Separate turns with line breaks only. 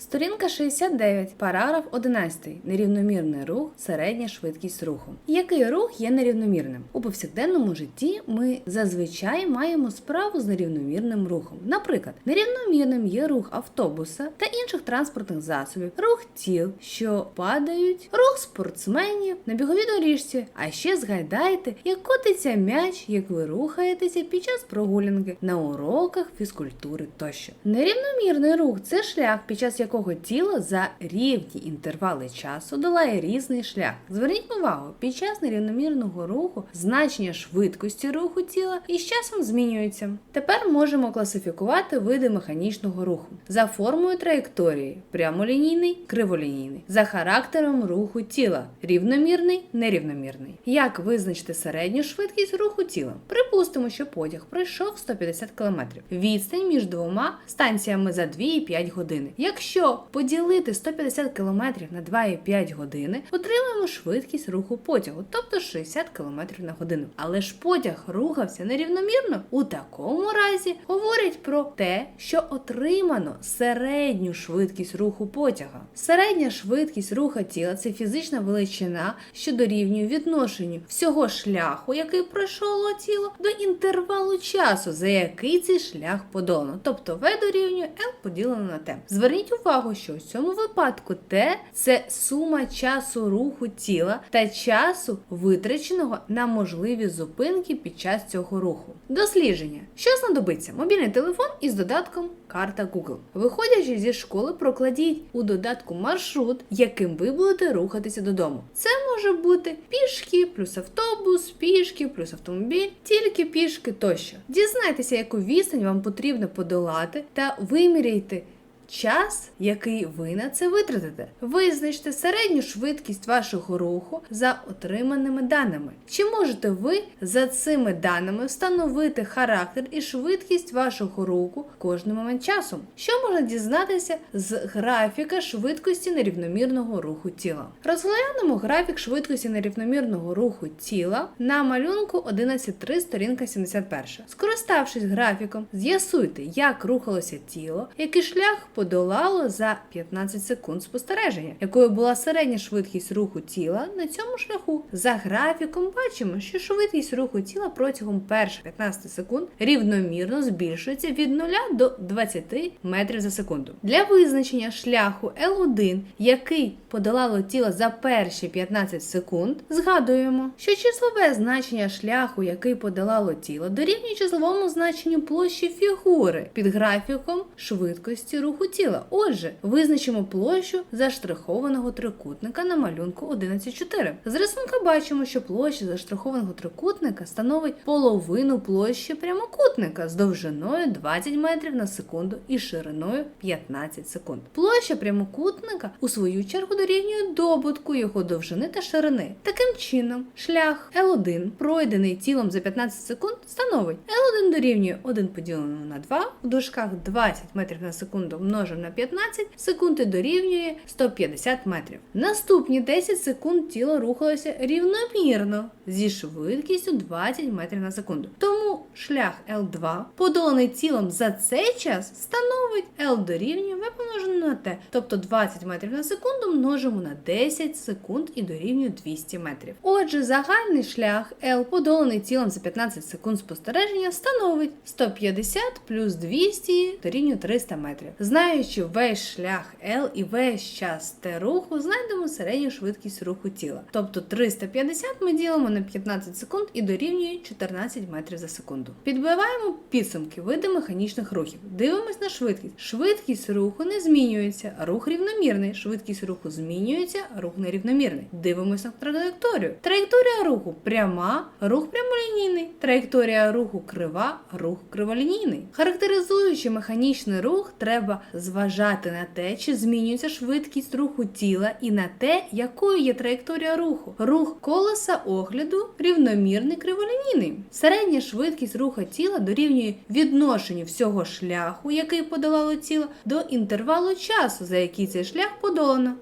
Сторінка 69, параграф 11. Нерівномірний рух, середня швидкість руху. Який рух є нерівномірним? У повсякденному житті ми зазвичай маємо справу з нерівномірним рухом. Наприклад, нерівномірним є рух автобуса та інших транспортних засобів, рух тіл, що падають, рух спортсменів на біговій доріжці. А ще згадайте, як котиться м'яч, як ви рухаєтеся під час прогулянки на уроках фізкультури тощо. Нерівномірний рух це шлях, під час якого тіло за рівні інтервали часу долає різний шлях. Зверніть увагу, під час нерівномірного руху значення швидкості руху тіла із часом змінюється. Тепер можемо класифікувати види механічного руху за формою траєкторії прямолінійний, криволінійний, за характером руху тіла рівномірний, нерівномірний. Як визначити середню швидкість руху тіла? Припустимо, що потяг пройшов 150 км. Відстань між двома станціями за 2,5 години. Якщо поділити 150 км на 2,5 години, отримаємо швидкість руху потягу, тобто 60 км на годину. Але ж потяг рухався нерівномірно. У такому разі говорять про те, що отримано середню швидкість руху потяга. Середня швидкість руху тіла це фізична величина, що дорівнює відношенню всього шляху, який пройшло тіло, до інтервалу часу, за який цей шлях подолано. Тобто V дорівнює L поділено на T. Зверніть увагу, що у цьому випадку T – це сума часу руху тіла та часу, витраченого на можливі зупинки під час цього руху. Дослідження. Що знадобиться? Мобільний телефон із додатком Карта Google. Виходячи зі школи, прокладіть у додатку маршрут, яким ви будете рухатися додому. Це може бути пішки, плюс автобус, пішки, плюс автомобіль, тільки пішки тощо. Дізнайтеся, яку відстань вам потрібно подолати, та виміряйте час, який ви на це витратите. Визначте середню швидкість вашого руху за отриманими даними. Чи можете ви за цими даними встановити характер і швидкість вашого руху кожний момент часу? Що можна дізнатися з графіка швидкості нерівномірного руху тіла? Розглянемо графік швидкості нерівномірного руху тіла на малюнку 11.3 сторінка 71. Скориставшись графіком, з'ясуйте, як рухалося тіло, який шлях подолало за 15 секунд спостереження, якою була середня швидкість руху тіла на цьому шляху. За графіком бачимо, що швидкість руху тіла протягом перших 15 секунд рівномірно збільшується від 0 до 20 метрів за секунду. Для визначення шляху L1, який подолало тіло за перші 15 секунд, згадуємо, що числове значення шляху, який подолало тіло, дорівнює числовому значенню площі фігури під графіком швидкості руху тіла. Отже, визначимо площу заштрихованого трикутника на малюнку 11.4. З рисунка бачимо, що площа заштрихованого трикутника становить половину площі прямокутника з довжиною 20 метрів на секунду і шириною 15 секунд. Площа прямокутника у свою чергу дорівнює добутку його довжини та ширини. Таким чином, шлях L1, пройдений тілом за 15 секунд, становить L1 дорівнює 1 поділено на 2 в дужках 20 метрів на секунду множимо на 15 секунд і дорівнює 150 метрів. Наступні 10 секунд тіло рухалося рівномірно зі швидкістю 20 метрів на секунду. Тому шлях L2, подоланий тілом за цей час, становить L дорівнює V помножено на T, тобто 20 метрів на секунду множимо на 10 секунд і дорівнює 200 метрів. Отже, загальний шлях L, подоланий тілом за 15 секунд спостереження, становить 150 плюс 200 дорівнює 300 метрів. Знаючи весь шлях L і весь час T руху, знайдемо середню швидкість руху тіла. Тобто 350 ми ділимо на 15 секунд і дорівнює 14 метрів за секунду. Підбиваємо підсумки види механічних рухів. Дивимось на швидкість. Швидкість руху не змінюється, рух рівномірний. Швидкість руху змінюється, рух нерівномірний. Дивимось на траєкторію. Траєкторія руху пряма, рух прямолінійний. Траєкторія руху крива, рух криволінійний. Характеризуючи механічний рух, треба зважати на те, чи змінюється швидкість руху тіла, і на те, якою є траєкторія руху. Рух колеса огляду рівномірний криволінійний. Середня швидкість руху тіла дорівнює відношенню всього шляху, який подолало тіло, до інтервалу часу, за який цей шлях подолано.